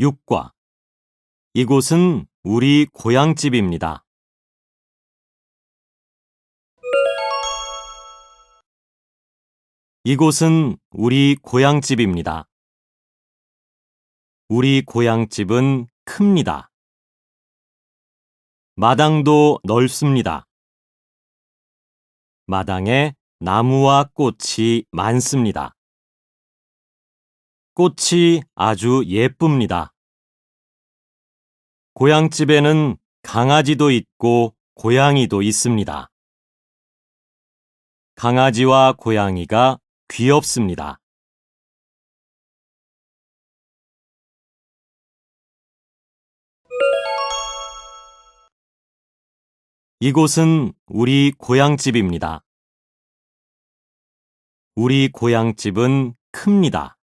6과 이곳은 우리 고향집입니다. 이곳은 우리 고향집입니다. 우리 고향집은 큽니다. 마당도 넓습니다. 마당에 나무와 꽃이 많습니다. 꽃이 아주 예쁩니다. 고향집에는 강아지도 있고 고양이도 있습니다. 강아지와 고양이가 귀엽습니다. 이곳은 우리 고향집입니다. 우리 고향집은 큽니다.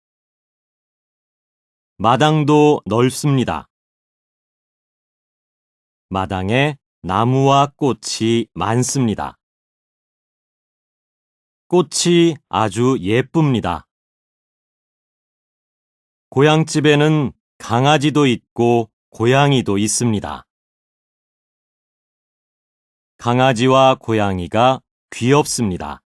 마당도 넓습니다. 마당에 나무와 꽃이 많습니다. 꽃이 아주 예쁩니다. 고향집에는 강아지도 있고 고양이도 있습니다. 강아지와 고양이가 귀엽습니다.